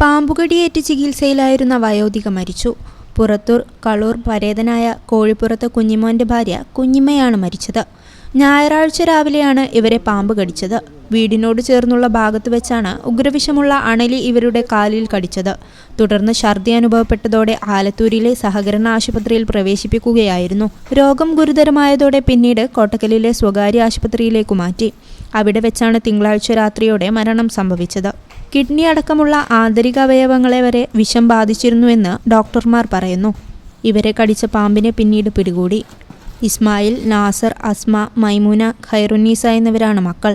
പാമ്പുകടിയേറ്റ് ചികിത്സയിലായിരുന്ന വയോധിക മരിച്ചു. പുറത്തൂർ കളൂർ പരേതനായ കോഴിപ്പുറത്ത് കുഞ്ഞിമോന്റെ ഭാര്യ കുഞ്ഞിമ്മയാണ് മരിച്ചത്. ഞായറാഴ്ച രാവിലെയാണ് ഇവരെ പാമ്പ് കടിച്ചത്. വീടിനോട് ചേർന്നുള്ള ഭാഗത്ത് വെച്ചാണ് ഉഗ്രവിഷമുള്ള അണലി ഇവരുടെ കാലിൽ കടിച്ചത്. തുടർന്ന് ഛർദി അനുഭവപ്പെട്ടതോടെ ആലത്തൂരിലെ സഹകരണ ആശുപത്രിയിൽ പ്രവേശിപ്പിക്കുകയായിരുന്നു. രോഗം ഗുരുതരമായതോടെ പിന്നീട് കോട്ടക്കലിലെ സ്വകാര്യ ആശുപത്രിയിലേക്ക് മാറ്റി. അവിടെ വെച്ചാണ് തിങ്കളാഴ്ച രാത്രിയോടെ മരണം സംഭവിച്ചത്. കിഡ്നി അടക്കമുള്ള ആന്തരിക അവയവങ്ങളെ വരെ വിഷം ബാധിച്ചിരുന്നുവെന്ന് ഡോക്ടർമാർ പറയുന്നു. ഇവരെ കടിച്ച പാമ്പിനെ പിന്നീട് പിടികൂടി. ഇസ്മായിൽ നാസർ അസ്മ മൈമൂന ഖൈറുന്നീസ എന്നിവരാണ് മക്കൾ.